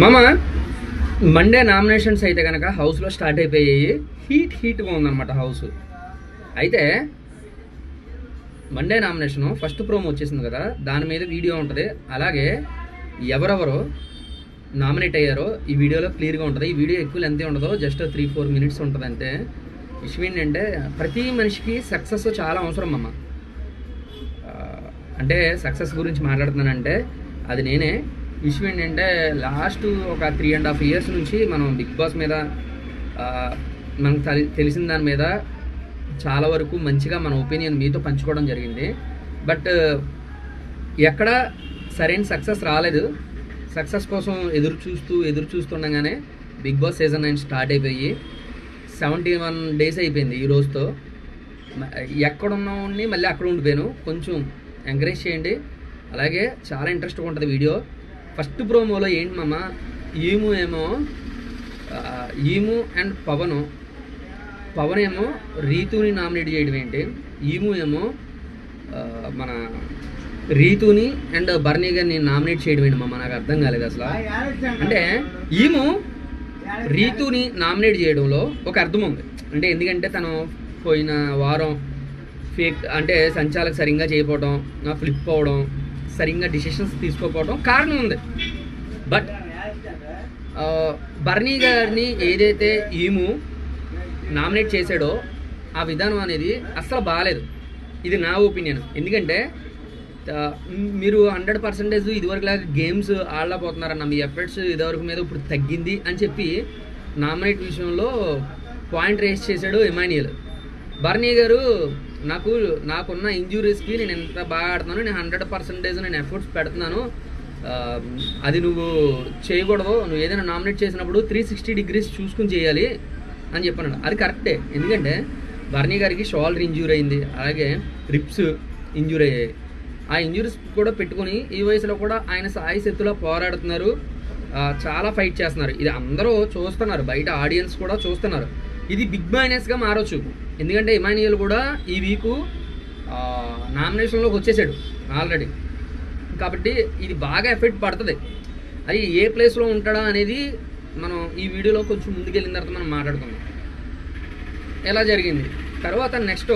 మామ Monday nominations అయితే కనుక హౌస్లో స్టార్ట్ అయిపోయాయి. హీట్ హీట్గా ఉందన్నమాట హౌస్ అయితే మండే నామినేషను ఫస్ట్ ప్రోమో వచ్చేసింది కదా దాని మీద వీడియో ఉంటుంది. అలాగే ఎవరెవరు నామినేట్ అయ్యారో ఈ వీడియోలో క్లియర్గా ఉంటుంది. ఈ వీడియో ఎక్కువ ఎంత ఉండదో జస్ట్ త్రీ ఫోర్ మినిట్స్ ఉంటుంది అంతే. విషయం ఏంటంటే ప్రతి మనిషికి సక్సెస్ చాలా అవసరం అమ్మ అంటే సక్సెస్ గురించి మాట్లాడుతున్నానంటే అది నేనే విషయం ఏంటంటే లాస్ట్ ఒక త్రీ అండ్ హాఫ్ ఇయర్స్ నుంచి మనం బిగ్ బాస్ మీద మనకు తెలిసిన దాని మీద చాలా వరకు మంచిగా మన ఒపీనియన్ మీతో పంచుకోవడం జరిగింది. బట్ ఎక్కడ సరైన సక్సెస్ రాలేదు. సక్సెస్ కోసం ఎదురు చూస్తూ ఎదురు చూస్తుండగానే Bigg Boss season nine start అయిపోయి సెవెంటీ వన్ డేస్ అయిపోయింది ఈ రోజుతో. మ- ఎక్కడ ఉన్నామని మళ్ళీ అక్కడ ఉండిపోయాను. కొంచెం ఎంకరేజ్ చేయండి. అలాగే చాలా ఇంట్రెస్ట్గా ఉంటుంది వీడియో. ఫస్ట్ ప్రోమోలో ఏంటి మామ? ఈము ఏమో ఈము అండ్ పవను. పవన్ ఏమో రీతుని నామినేట్ చేయడం ఏంటి? ఈము ఏమో మన రీతుని అండ్ బర్నీ గారిని నామినేట్ చేయడం ఏంటి మామ? నాకు అర్థం కాలేదు అసలు. అంటే ఈము రీతుని నామినేట్ చేయడంలో ఒక అర్థం ఉంది. అంటే ఎందుకంటే తను పోయిన వారం ఫేక్ అంటే సంచాలకు సరిగ్గా చేయకపోవడం ఫ్లిప్ అవ్వడం సరిగ్గా డిసిషన్స్ తీసుకోకపోవడం కారణం ఉంది. బట్ బర్నీ గారిని ఏదైతే ఈము నామినేట్ చేశాడో ఆ విధానం అనేది అస్సలు బాగాలేదు. ఇది నా ఒపీనియన్. ఎందుకంటే మీరు హండ్రెడ్ పర్సెంటేజ్ ఇదివరకు లాగా గేమ్స్ ఆడలేకపోతున్నారన్న మీ ఎఫర్ట్స్ ఇదివరకు మీద ఇప్పుడు తగ్గింది అని చెప్పి నామినేట్ విషయంలో పాయింట్ రేస్ చేశాడు ఎమాన్యుయల్ బర్నీ గారు నాకు నాకున్న ఇంజురీస్కి నేను ఎంత బాగా ఆడుతున్నాను నేను హండ్రెడ్ పర్సెంటేజ్ నేను ఎఫర్ట్స్ పెడుతున్నాను. అది నువ్వు చేయకూడదు. నువ్వు ఏదైనా నామినేట్ చేసినప్పుడు త్రీ సిక్స్టీ డిగ్రీస్ చూసుకుని చేయాలి అని చెప్పాను అది కరెక్టే ఎందుకంటే బర్నీ గారికి షోల్డర్ ఇంజూర్ అయింది. అలాగే రిప్స్ ఇంజూర్ అయ్యాయి. ఆ ఇంజురీస్ కూడా పెట్టుకొని ఈ వయసులో కూడా ఆయన సాయి శక్తిలో పోరాడుతున్నారు. చాలా ఫైట్ చేస్తున్నారు. ఇది అందరూ చూస్తున్నారు. బయట ఆడియన్స్ కూడా చూస్తున్నారు. ఇది బిగ్ మైనస్గా మారొచ్చు. ఎందుకంటే ఇమానియల్ కూడా ఈ వీకు నామినేషన్లోకి వచ్చేసాడు ఆల్రెడీ. కాబట్టి ఇది బాగా ఎఫెక్ట్ పడుతుంది. అది ఏ ప్లేస్లో ఉంటాడా అనేది మనం ఈ వీడియోలో కొంచెం ముందుకెళ్ళిన తర్వాత మనం మాట్లాడుకుందాం. ఎలా జరిగింది? తర్వాత నెక్స్ట్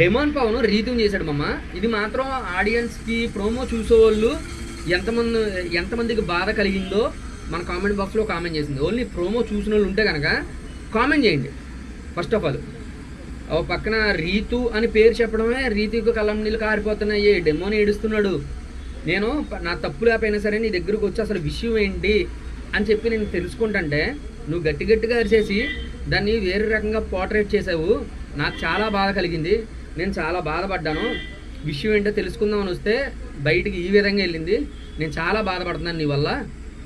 డెమాన్ పవన్ రీతూన్ చేశాడు మమ్మ ఇది మాత్రం ఆడియన్స్కి ప్రోమో చూసేవాళ్ళు ఎంతమంది ఎంతమందికి బాధ కలిగిందో మన కామెంట్ బాక్స్లో కామెంట్ చేసింది. ఓన్లీ ప్రోమో చూసిన వాళ్ళు ఉంటే కనుక కామెంట్ చేయండి. First of all. ఓ పక్కన రీతు అని పేరు చెప్పడమే రీతికి కళ్ళం నీళ్ళు కారిపోతున్నాయి. డెమోని ఏడుస్తున్నాడు. నేను నా తప్పు లేకపోయినా సరే నీ దగ్గరకు వచ్చి అసలు విషయం ఏంటి అని చెప్పి నేను తెలుసుకుంటుంటే నువ్వు గట్టి గట్టిగా అరిచేసి దాన్ని వేరే రకంగా పోర్ట్రేట్ చేసావు. నాకు చాలా బాధ కలిగింది. నేను చాలా బాధపడ్డాను. విషయం ఏంటో తెలుసుకుందామని వస్తే బయటికి ఈ విధంగా వెళ్ళింది. నేను చాలా బాధపడుతున్నాను నీ వల్ల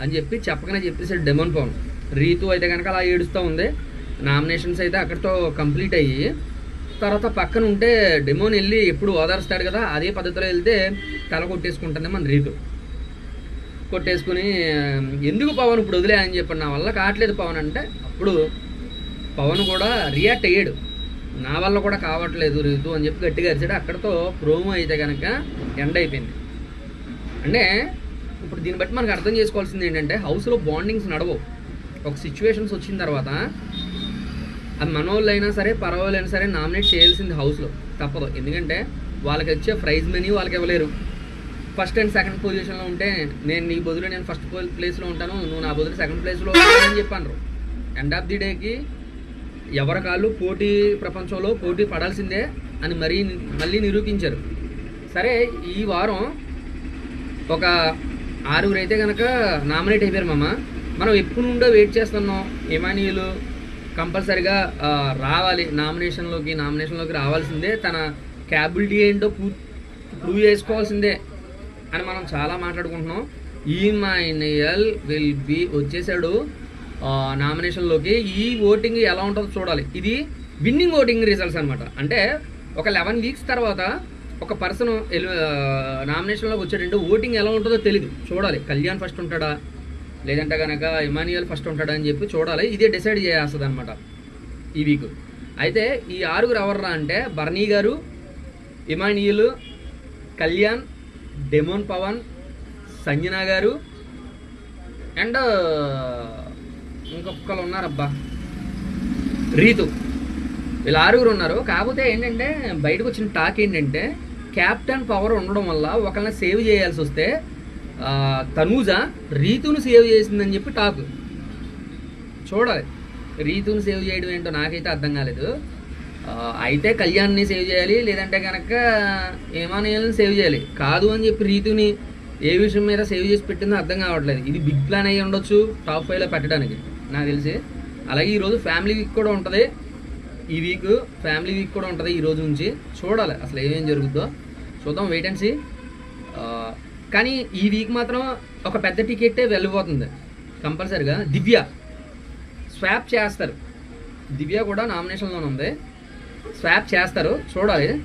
అని చెప్పి చెప్పకనే చెప్పేసాడు డెమోన్ పవన్ రీతు అయితే కనుక అలా ఏడుస్తూ ఉంది. నామినేషన్స్ అయితే అక్కడితో కంప్లీట్ అయ్యి తర్వాత పక్కన ఉంటే డెమోని వెళ్ళి ఎప్పుడు ఓదారుస్తాడు కదా అదే పద్ధతిలో వెళ్తే తల కొట్టేసుకుంటుంది మన రీతు. కొట్టేసుకుని ఎందుకు పవన్ ఇప్పుడు వదిలే? అని చెప్పి నా వల్ల కావట్లేదు పవన్ అంటే అప్పుడు పవన్ కూడా రియాక్ట్ అయ్యాడు. నా వల్ల కూడా కావట్లేదు రీతు అని చెప్పి గట్టిగా అరిచాడు. అక్కడతో ప్రోమో అయితే కనుక ఎండ్ అయిపోయింది. అంటే ఇప్పుడు దీన్ని బట్టి మనకు అర్థం చేసుకోవాల్సింది ఏంటంటే హౌస్లో బాండింగ్స్ నడవవు. ఒక సిచ్యువేషన్స్ వచ్చిన తర్వాత అది మనోళ్ళైనా సరే పరవాళ్ళైనా సరే నామినేట్ చేయాల్సింది హౌస్లో తప్పదు. ఎందుకంటే వాళ్ళకి వచ్చే ప్రైజ్ మనీ వాళ్ళకి ఇవ్వలేరు. ఫస్ట్ అండ్ సెకండ్ పొజిషన్లో ఉంటే నేను నీ బదులు నేను ఫస్ట్ ప్లేస్లో ఉంటాను నువ్వు నా బదులు సెకండ్ ప్లేస్లో అని చెప్పాను ఎండ్ ఆఫ్ ది డేకి ఎవరి కాళ్ళు పోటీ ప్రపంచంలో పోటీ పడాల్సిందే అని మరీ మళ్ళీ నిరూపించారు. సరే ఈ వారం ఒక ఆరుగురు అయితే కనుక నామినేట్ అయిపోయారు మామ. మనం ఎప్పుడు నుండో వెయిట్ చేస్తున్నాం. ఇమానియులు కంపల్సరిగా రావాలి. నామినేషన్లోకి నామినేషన్లోకి రావాల్సిందే. తన క్యాబిలిటీ ఏంటో ప్రూవ్ చేసుకోవాల్సిందే అని మనం చాలా మాట్లాడుకుంటున్నాం. ఈ మైనయల్ విల్ బి వచ్చేసాడు నామినేషన్లోకి. ఈ ఓటింగ్ ఎలా ఉంటుందో చూడాలి. ఇది విన్నింగ్ ఓటింగ్ రిజల్ట్స్ అనమాట అంటే ఒక లెవెన్ వీక్స్ తర్వాత ఒక పర్సన్ నామినేషన్లోకి వచ్చాడంటే ఓటింగ్ ఎలా ఉంటుందో తెలియదు చూడాలి. కళ్యాణ్ ఫస్ట్ ఉంటాడా? లేదంటే కనుక ఇమానియల్ ఫస్ట్ ఉంటాడని చెప్పి చూడాలి. ఇదే డిసైడ్ చేస్తుంది అనమాట ఈ వీక్. అయితే ఈ ఆరుగురు ఎవర్రా అంటే బర్నీ గారు ఇమానియల్ కళ్యాణ్ డెమోన్ పవన్ సంజన గారు అండ్ ఇంకొకరు ఉన్నారబ్బా రీతు. వీళ్ళు ఆరుగురు ఉన్నారు. కాకపోతే ఏంటంటే బయటకు వచ్చిన టాక్ ఏంటంటే క్యాప్టెన్ పవర్ ఉండడం వల్ల ఒకళ్ళని సేవ్ చేయాల్సి వస్తే తనూజ రీతును సేవ్ చేసిందని చెప్పి టాక్. చూడాలి. రీతుని సేవ్ చేయడం ఏంటో నాకైతే అర్థం కాలేదు. అయితే కళ్యాణ్ని సేవ్ చేయాలి లేదంటే కనుక ఏమానయాలని సేవ్ చేయాలి. కాదు అని చెప్పి రీతుని ఏ విషయం మీద సేవ్ చేసి పెట్టిందో అర్థం కావట్లేదు. ఇది బిగ్ ప్లాన్ అయ్యి ఉండొచ్చు టాప్ ఫైవ్లో పెట్టడానికి. నాకు తెలిసి. అలాగే ఈరోజు ఫ్యామిలీ వీక్ కూడా ఉంటుంది. ఈ వీక్ ఫ్యామిలీ వీక్ కూడా ఉంటుంది ఈ రోజు నుంచి. చూడాలి అసలు ఏమేం జరుగుద్దో. చూద్దాం వెయిట్ అండ్ సీ కానీ ఈ వీక్ మాత్రం ఒక పెద్ద టికెట్టే వెళ్ళిపోతుంది. కంపల్సరిగా. దివ్య. స్వాప్ చేస్తారు. దివ్య కూడా నామినేషన్లోనే ఉంది. స్వాప్ చేస్తారు. చూడాలి.